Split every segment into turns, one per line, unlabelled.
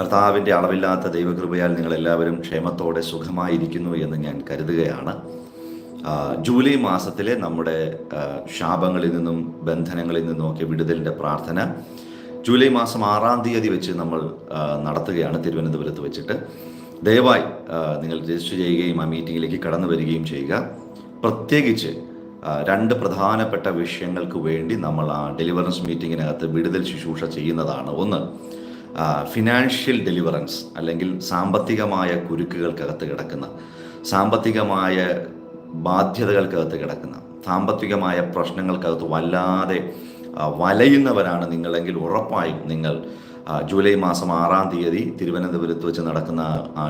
കർത്താവിന്റെ അളവില്ലാത്ത ദൈവകൃപയാൽ നിങ്ങളെല്ലാവരും ക്ഷേമത്തോടെ സുഖമായിരിക്കുന്നു എന്ന് ഞാൻ കരുതുകയാണ്. ജൂലൈ മാസത്തിലെ നമ്മുടെ ശാപങ്ങളിൽ നിന്നും ബന്ധനങ്ങളിൽ നിന്നുമൊക്കെ വിടുതലിന്റെ പ്രാർത്ഥന ജൂലൈ മാസം ആറാം തീയതി വെച്ച് നമ്മൾ നടത്തുകയാണ് തിരുവനന്തപുരത്ത് വെച്ചിട്ട്. ദയവായി നിങ്ങൾ രജിസ്റ്റർ ചെയ്യുകയും ആ മീറ്റിങ്ങിലേക്ക് കടന്നു വരികയും ചെയ്യുക. പ്രത്യേകിച്ച് രണ്ട് പ്രധാനപ്പെട്ട വിഷയങ്ങൾക്ക് വേണ്ടി നമ്മൾ ആ ഡെലിവറൻസ് മീറ്റിങ്ങിനകത്ത് വിടുതൽ ശുശ്രൂഷ ചെയ്യുന്നതാണ് ഒന്ന്. ഫിനാൻഷ്യൽ ഡെലിവറൻസ് അല്ലെങ്കിൽ സാമ്പത്തികമായ കുരുക്കുകൾക്കകത്ത് കിടക്കുന്ന സാമ്പത്തികമായ ബാധ്യതകൾക്കകത്ത് കിടക്കുന്ന സാമ്പത്തികമായ പ്രശ്നങ്ങൾക്കകത്ത് വല്ലാതെ വലയുന്നവരാണ് നിങ്ങളെങ്കിൽ ഉറപ്പായും നിങ്ങൾ ജൂലൈ മാസം ആറാം തീയതി തിരുവനന്തപുരത്ത് വെച്ച് നടക്കുന്ന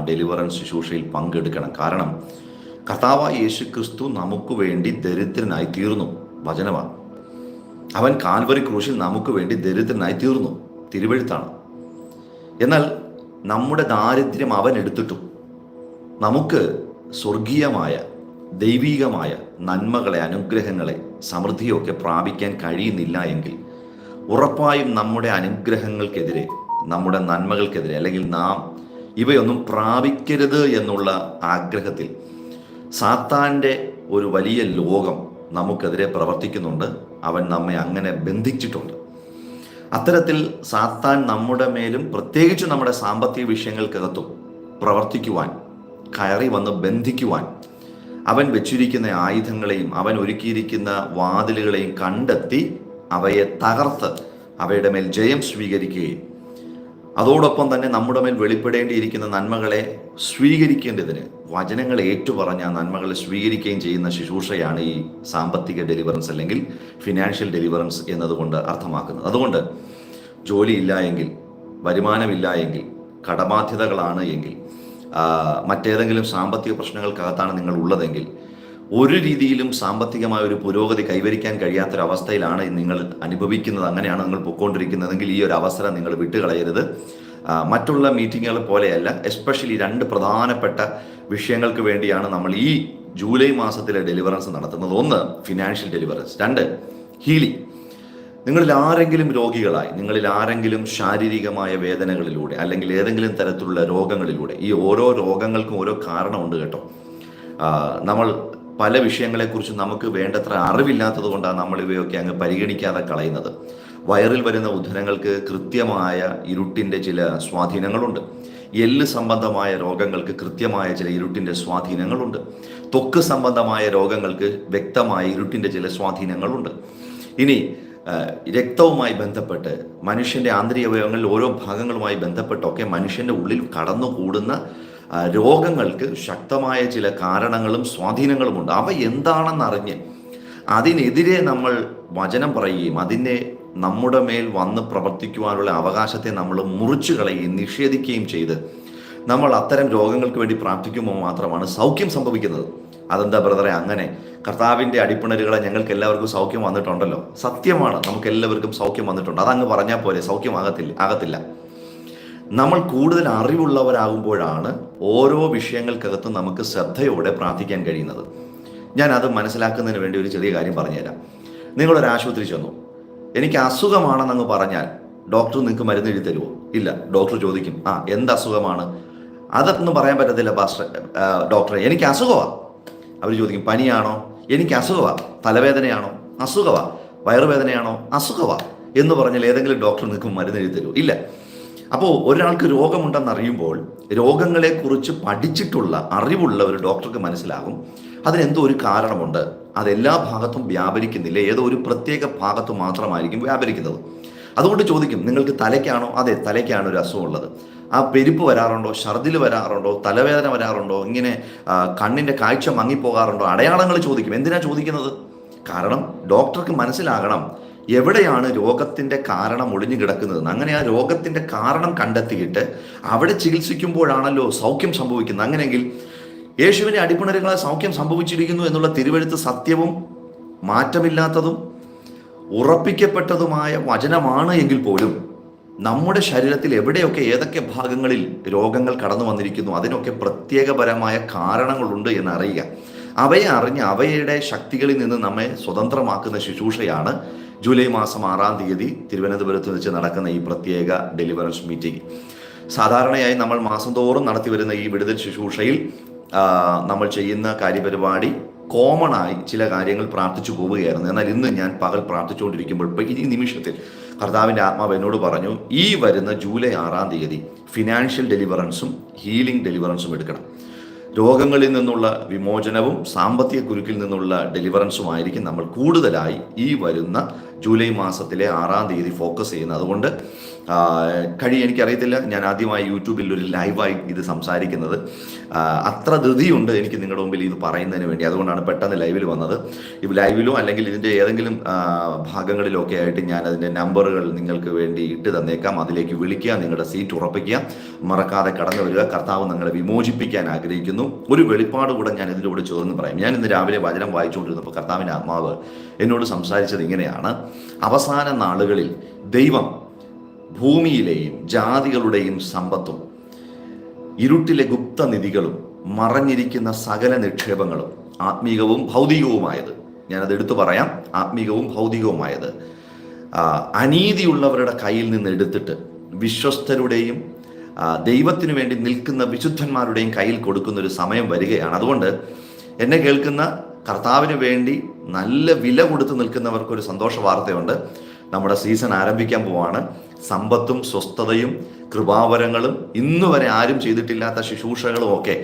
ഡെലിവറൻസ് ശുശ്രൂഷയിൽ പങ്കെടുക്കണം. കാരണം കർത്താവ് യേശു ക്രിസ്തു നമുക്ക് വേണ്ടി ദരിദ്രനായി തീർന്നു. വചനമാണ്. അവൻ കാൽവറി ക്രൂശിൽ നമുക്ക് വേണ്ടി ദരിദ്രനായി തീർന്നു. തിരുവഴുത്താണ്. എന്നാൽ നമ്മുടെ ദാരിദ്ര്യം അവൻ എടുത്തിട്ടും നമുക്ക് സ്വർഗീയമായ ദൈവീകമായ നന്മകളെ അനുഗ്രഹങ്ങളെ സമൃദ്ധിയൊക്കെ പ്രാപിക്കാൻ കഴിയുന്നില്ല എങ്കിൽ ഉറപ്പായും നമ്മുടെ അനുഗ്രഹങ്ങൾക്കെതിരെ നമ്മുടെ നന്മകൾക്കെതിരെ അല്ലെങ്കിൽ നാം ഇവയൊന്നും പ്രാപിക്കരുത് എന്നുള്ള ആഗ്രഹത്തിൽ സാത്താന്റെ ഒരു വലിയ ലോകം നമുക്കെതിരെ പ്രവർത്തിക്കുന്നുണ്ട്. അവൻ നമ്മെ അങ്ങനെ ബന്ധിച്ചിട്ടുണ്ട്. അത്തരത്തിൽ സാത്താൻ നമ്മുടെ മേലും പ്രത്യേകിച്ച് നമ്മുടെ സാമ്പത്തിക വിഷയങ്ങൾക്കകത്തും പ്രവർത്തിക്കുവാൻ കയറി വന്ന് ബന്ധിക്കുവാൻ അവൻ വെച്ചിരിക്കുന്ന ആയുധങ്ങളെയും അവൻ ഒരുക്കിയിരിക്കുന്ന വാതിലുകളെയും കണ്ടെത്തി അവയെ തകർത്ത് അവയുടെ മേൽ ജയം സ്വീകരിക്കുകയും അതോടൊപ്പം തന്നെ നമ്മുടെ മേൽ വെളിപ്പെടേണ്ടിയിരിക്കുന്ന നന്മകളെ സ്വീകരിക്കേണ്ടതിന് വചനങ്ങൾ ഏറ്റുപറഞ്ഞ നന്മകൾ സ്വീകരിക്കുകയും ചെയ്യുന്ന ശുശ്രൂഷയാണ് ഈ സാമ്പത്തിക ഡെലിവറൻസ് അല്ലെങ്കിൽ ഫിനാൻഷ്യൽ ഡെലിവറൻസ് എന്നതുകൊണ്ട് അർത്ഥമാക്കുന്നത്. അതുകൊണ്ട് ജോലിയില്ല എങ്കിൽ വരുമാനമില്ല എങ്കിൽ കടബാധ്യതകളാണ് എങ്കിൽ മറ്റേതെങ്കിലും സാമ്പത്തിക പ്രശ്നങ്ങൾക്കകത്താണ് നിങ്ങൾ ഉള്ളതെങ്കിൽ ഒരു രീതിയിലും സാമ്പത്തികമായ ഒരു പുരോഗതി കൈവരിക്കാൻ കഴിയാത്തൊരവസ്ഥയിലാണ് നിങ്ങൾ അനുഭവിക്കുന്നത്. അങ്ങനെയാണ് നിങ്ങൾ പൊയ്ക്കൊണ്ടിരിക്കുന്നതെങ്കിൽ ഈ ഒരു അവസരം നിങ്ങൾ വിട്ടുകളയരുത്. മറ്റുള്ള മീറ്റിങ്ങുകൾ പോലെയല്ല എസ്പെഷ്യലി രണ്ട് പ്രധാനപ്പെട്ട വിഷയങ്ങൾക്ക് വേണ്ടിയാണ് നമ്മൾ ഈ ജൂലൈ മാസത്തിലെ ഡെലിവറൻസ് നടത്തുന്നത്. ഒന്ന് ഫിനാൻഷ്യൽ ഡെലിവറൻസ് രണ്ട് ഹീലിംഗ് നിങ്ങളിൽ ആരെങ്കിലും രോഗികളായി നിങ്ങളിൽ ആരെങ്കിലും ശാരീരികമായ വേദനകളിലൂടെ അല്ലെങ്കിൽ ഏതെങ്കിലും തരത്തിലുള്ള രോഗങ്ങളിലൂടെ ഈ ഓരോ രോഗങ്ങൾക്കും ഓരോ കാരണമുണ്ട് കേട്ടോ. നമ്മൾ പല വിഷയങ്ങളെക്കുറിച്ച് നമുക്ക് വേണ്ടത്ര അറിവില്ലാത്തത് കൊണ്ടാണ് നമ്മൾ ഇവയൊക്കെ അങ്ങ് പരിഗണിക്കാതെ കളയുന്നത്. വയറിൽ വരുന്ന ഉദരങ്ങൾക്ക് കൃത്യമായ ഇരുട്ടിന്റെ ചില സ്വാധീനങ്ങളുണ്ട്. എല്ല് സംബന്ധമായ രോഗങ്ങൾക്ക് കൃത്യമായ ചില ഇരുട്ടിന്റെ സ്വാധീനങ്ങളുണ്ട്. ത്വക്ക് സംബന്ധമായ രോഗങ്ങൾക്ക് വ്യക്തമായ ഇരുട്ടിന്റെ ചില സ്വാധീനങ്ങളുണ്ട്. ഇനി രക്തവുമായി ബന്ധപ്പെട്ട് മനുഷ്യന്റെ ആന്തരിക അവയവങ്ങളിൽ ഓരോ ഭാഗങ്ങളുമായി ബന്ധപ്പെട്ടൊക്കെ മനുഷ്യന്റെ ഉള്ളിൽ കടന്നുകൂടുന്ന കൂടുന്ന രോഗങ്ങൾക്ക് ശക്തമായ ചില കാരണങ്ങളും സ്വാധീനങ്ങളുമുണ്ട്. അവ എന്താണെന്നറിഞ്ഞ് അതിനെതിരെ നമ്മൾ വചനം പറയുകയും അതിനെ നമ്മുടെ മേൽ വന്ന് പ്രവർത്തിക്കുവാനുള്ള അവകാശത്തെ നമ്മൾ മുറിച്ചു കളയുകയും നിഷേധിക്കുകയും ചെയ്ത് നമ്മൾ അത്തരം രോഗങ്ങൾക്ക് വേണ്ടി പ്രാർത്ഥിക്കുമ്പോൾ മാത്രമാണ് സൗഖ്യം സംഭവിക്കുന്നത്. അതെന്താ ബ്രദറെ? അങ്ങനെ കർത്താവിന്റെ അടിപ്പിണരുകളെ ഞങ്ങൾക്ക് എല്ലാവർക്കും സൗഖ്യം വന്നിട്ടുണ്ടല്ലോ. സത്യമാണ് നമുക്ക് എല്ലാവർക്കും സൗഖ്യം വന്നിട്ടുണ്ട്. അതങ്ങ് പറഞ്ഞാൽ പോലെ സൗഖ്യമാകത്തില്ല ആകത്തില്ല നമ്മൾ കൂടുതൽ അറിവുള്ളവരാകുമ്പോഴാണ് ഓരോ വിഷയങ്ങൾക്കകത്തും നമുക്ക് ശ്രദ്ധയോടെ പ്രാർത്ഥിക്കാൻ കഴിയുന്നത്. ഞാൻ അത് മനസ്സിലാക്കുന്നതിന് വേണ്ടി ഒരു ചെറിയ കാര്യം പറഞ്ഞുതരാം. നിങ്ങളൊരു ആശുപത്രി ചെന്നു. എനിക്ക് അസുഖമാണെന്നങ്ങ് പറഞ്ഞാൽ ഡോക്ടർ നിങ്ങൾക്ക് മരുന്ന് എഴുതി തരുമോ ഇല്ല. ഡോക്ടർ ചോദിക്കും. ആ എന്ത് അസുഖമാണ്? അതൊന്നും പറയാൻ പറ്റത്തില്ല പാസ്റ്റർ ഡോക്ടറെ. എനിക്ക് അസുഖമാണ് അവർ ചോദിക്കും പനിയാണോ? എനിക്ക് അസുഖമാണ് തലവേദനയാണോ? അസുഖമാണ് വയറുവേദനയാണോ? അസുഖമാണ് എന്ന് പറഞ്ഞാൽ ഏതെങ്കിലും ഡോക്ടർ നിങ്ങൾക്ക് മരുന്ന് എഴുതി തരുമോ ഇല്ല. അപ്പോൾ ഒരാൾക്ക് രോഗമുണ്ടെന്ന് അറിയുമ്പോൾ രോഗങ്ങളെക്കുറിച്ച് പഠിച്ചിട്ടുള്ള അറിവുള്ള ഒരു ഡോക്ടർക്ക് മനസ്സിലാകും. അതിനെന്തോ ഒരു കാരണമുണ്ട്. അതെല്ലാ ഭാഗത്തും വ്യാപരിക്കുന്നില്ല. ഏതോ ഒരു പ്രത്യേക ഭാഗത്ത് മാത്രമായിരിക്കും വ്യാപരിക്കുന്നത്. അതുകൊണ്ട് ചോദിക്കും നിങ്ങൾക്ക് തലയ്ക്കാണോ? അതെ തലയ്ക്കാണ് ഒരു അസുഖമുള്ളത്. ആ പെരുപ്പ് വരാറുണ്ടോ? ഛർദിൽ വരാറുണ്ടോ? തലവേദന വരാറുണ്ടോ? ഇങ്ങനെ കണ്ണിന്റെ കാഴ്ച മങ്ങിപ്പോകാറുണ്ടോ? അടയാളങ്ങൾ ചോദിക്കും. എന്തിനാ ചോദിക്കുന്നത്? കാരണം ഡോക്ടർക്ക് മനസ്സിലാകണം. എവിടെയാണ് രോഗത്തിന്റെ കാരണം ഒളിഞ്ഞു കിടക്കുന്നതെന്ന് അങ്ങനെ ആ രോഗത്തിന്റെ കാരണം കണ്ടെത്തിയിട്ട് അവിടെ ചികിത്സിക്കുമ്പോഴാണല്ലോ സൗഖ്യം സംഭവിക്കുന്നത്. അങ്ങനെയെങ്കിൽ യേശുവിന്റെ അടിപ്പിണരുകളെ സൗഖ്യം സംഭവിച്ചിരിക്കുന്നു എന്നുള്ള തിരുവഴുത്ത് സത്യവും മാറ്റമില്ലാത്തതും ഉറപ്പിക്കപ്പെട്ടതുമായ വചനമാണ് എങ്കിൽ പോലും നമ്മുടെ ശരീരത്തിൽ എവിടെയൊക്കെ ഏതൊക്കെ ഭാഗങ്ങളിൽ രോഗങ്ങൾ കടന്നു വന്നിരിക്കുന്നു അതിനൊക്കെ പ്രത്യേകപരമായ കാരണങ്ങളുണ്ട് എന്ന് അറിയുക അവയെ അറിഞ്ഞ് അവയുടെ ശക്തികളിൽ നിന്ന് നമ്മെ സ്വതന്ത്രമാക്കുന്ന ശുശ്രൂഷയാണ് ജൂലൈ മാസം ആറാം തീയതി തിരുവനന്തപുരത്ത് വെച്ച് നടക്കുന്ന ഈ പ്രത്യേക ഡെലിവറൻസ് മീറ്റിംഗ് സാധാരണയായി നമ്മൾ മാസം തോറും നടത്തി വരുന്ന ഈ വിടുതൽ ശുശ്രൂഷയിൽ നമ്മൾ ചെയ്യുന്ന കാര്യപരിപാടി കോമൺ ആയി ചില കാര്യങ്ങൾ പ്രാർത്ഥിച്ചു പോവുകയായിരുന്നു. എന്നാൽ ഇന്ന് ഞാൻ പകൽ പ്രാർത്ഥിച്ചുകൊണ്ടിരിക്കുമ്പോൾ ഇപ്പോൾ ഈ നിമിഷത്തിൽ കർത്താവിന്റെ ആത്മാവ് എന്നോട് പറഞ്ഞു ഈ വരുന്ന ജൂലൈ ആറാം തീയതി ഫിനാൻഷ്യൽ ഡെലിവറൻസും ഹീലിംഗ് ഡെലിവറൻസും എടുക്കണം. രോഗങ്ങളിൽ നിന്നുള്ള വിമോചനവും സാമ്പത്തിക കുരുക്കിൽ നിന്നുള്ള ഡെലിവറൻസുമായിരിക്കും നമ്മൾ കൂടുതലായി ഈ വരുന്ന ജൂലൈ മാസത്തിലെ ആറാം തീയതി ഫോക്കസ് ചെയ്യുന്നത്. അതുകൊണ്ട് കഴി എനിക്കറിയത്തില്ല. ഞാൻ ആദ്യമായി യൂട്യൂബിൽ ഒരു ലൈവായി ഇത് സംസാരിക്കുന്നത്. അത്ര ധൃതിയുണ്ട് എനിക്ക് നിങ്ങളുടെ മുമ്പിൽ ഇത് പറയുന്നതിന് വേണ്ടി. അതുകൊണ്ടാണ് പെട്ടെന്ന് ലൈവിൽ വന്നത്. ഈ ലൈവിലോ അല്ലെങ്കിൽ ഇതിന്റെ ഏതെങ്കിലും ഭാഗങ്ങളിലോ ഒക്കെ ആയിട്ട് ഞാൻ അതിന്റെ നമ്പറുകൾ നിങ്ങൾക്ക് വേണ്ടി ഇട്ട് തന്നേക്കാം. അതിലേക്ക് വിളിക്കുക നിങ്ങളുടെ സീറ്റ് ഉറപ്പിക്കുക. മറക്കാതെ കടന്നു വരിക. കർത്താവ് നിങ്ങളെ വിമോചിപ്പിക്കാൻ ആഗ്രഹിക്കുന്നു. ഒരു വെളിപ്പാട് കൂടെ ഞാൻ ഇതിലൂടെ ചേർന്ന് പറയാം. ഞാൻ ഇന്ന് രാവിലെ വചനം വായിച്ചുകൊണ്ടിരുന്നപ്പോൾ കർത്താവിന്റെ ആത്മാവ് എന്നോട് സംസാരിച്ചത് ഇങ്ങനെയാണ്. അവസാന നാളുകളിൽ ദൈവം ഭൂമിയിലെയും ജാതികളുടെയും സമ്പത്തും ഇരുട്ടിലെ ഗുപ്തനിധികളും മറഞ്ഞിരിക്കുന്ന സകല നിക്ഷേപങ്ങളും ആത്മീകവും ഭൗതികവുമായത്. ഞാനത് എടുത്തു പറയാം. ആത്മീകവും ഭൗതികവുമായത്. അനീതിയുള്ളവരുടെ കയ്യിൽ നിന്ന് എടുത്തിട്ട് വിശ്വസ്തരുടെയും ദൈവത്തിനു വേണ്ടി നിൽക്കുന്ന വിശുദ്ധന്മാരുടെയും കയ്യിൽ കൊടുക്കുന്ന ഒരു സമയം വരികയാണ്. അതുകൊണ്ട് എന്നെ കേൾക്കുന്ന കർത്താവിന് വേണ്ടി നല്ല വില കൊടുത്ത് നിൽക്കുന്നവർക്കൊരു സന്തോഷ വാർത്തയുണ്ട്. നമ്മുടെ സീസൺ ആരംഭിക്കാൻ പോവാണ്. സമ്പത്തും സ്വസ്ഥതയും കൃപാവരങ്ങളും ഇന്നു വരെ ആരും ചെയ്തിട്ടില്ലാത്ത ശുശ്രൂഷകളും ഒക്കെ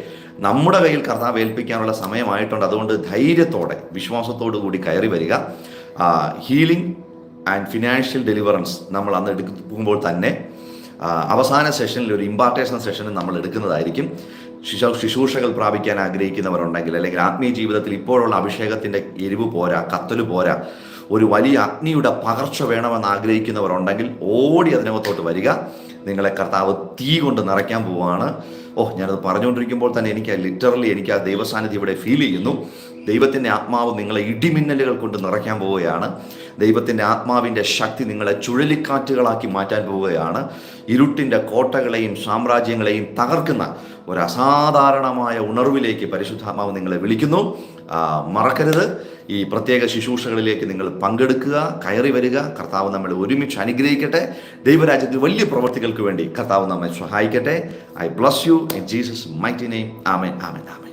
നമ്മുടെ കയ്യിൽ കർത്താവ് ഏൽപ്പിക്കാനുള്ള സമയമായിട്ടുണ്ട്. അതുകൊണ്ട് ധൈര്യത്തോടെ വിശ്വാസത്തോടു കൂടി കയറി വരിക. ഹീലിംഗ് ആൻഡ് ഫിനാൻഷ്യൽ ഡെലിവറൻസ് നമ്മൾ അന്ന് എടുക്കുമ്പോൾ തന്നെ അവസാന സെഷനിൽ ഒരു ഇമ്പാർട്ടേഷൻ സെഷനും നമ്മൾ എടുക്കുന്നതായിരിക്കും. ശിശു ശുശ്രൂഷകൾ പ്രാപിക്കാൻ ആഗ്രഹിക്കുന്നവരുണ്ടെങ്കിൽ അല്ലെങ്കിൽ ആത്മീയ ജീവിതത്തിൽ ഇപ്പോഴുള്ള അഭിഷേകത്തിന്റെ എരിവ് പോരാ കത്തൽ പോരാ ഒരു വലിയ അഗ്നിയുടെ പകർച്ച വേണമെന്ന് ആഗ്രഹിക്കുന്നവരുണ്ടെങ്കിൽ ഓടി അതിനകത്തോട്ട് വരിക. നിങ്ങളെ കർത്താവ് തീ കൊണ്ട് നിറയ്ക്കാൻ പോവുകയാണ്. ഓഹ് ഞാനത് പറഞ്ഞുകൊണ്ടിരിക്കുമ്പോൾ തന്നെ എനിക്ക് ലിറ്ററലി എനിക്ക് ആ ദൈവസാന്നിധ്യം ഇവിടെ ഫീൽ ചെയ്യുന്നു. ദൈവത്തിന്റെ ആത്മാവ് നിങ്ങളെ ഇടിമിന്നലുകൾ കൊണ്ട് നിറയ്ക്കാൻ പോവുകയാണ്. ദൈവത്തിന്റെ ആത്മാവിന്റെ ശക്തി നിങ്ങളെ ചുഴലിക്കാറ്റുകളാക്കി മാറ്റാൻ പോവുകയാണ്. ഇരുട്ടിന്റെ കോട്ടകളെയും സാമ്രാജ്യങ്ങളെയും തകർക്കുന്ന ഒരു അസാധാരണമായ ഉണർവിലേക്ക് പരിശുദ്ധാത്മാവ് നിങ്ങളെ വിളിക്കുന്നു. മറക്കരുത്. ഈ പ്രത്യേക ശുശ്രൂഷകളിലേക്ക് നിങ്ങൾ പങ്കെടുക്കുക കയറി വരിക. കർത്താവ് നമ്മളെ ഒരുമിച്ച് അനുഗ്രഹിക്കട്ടെ. ദൈവരാജ്യത്തിൽ വലിയ പ്രവർത്തികൾക്ക് വേണ്ടി കർത്താവ് നമ്മെ സഹായിക്കട്ടെ. I bless you in Jesus mighty name amen amen amen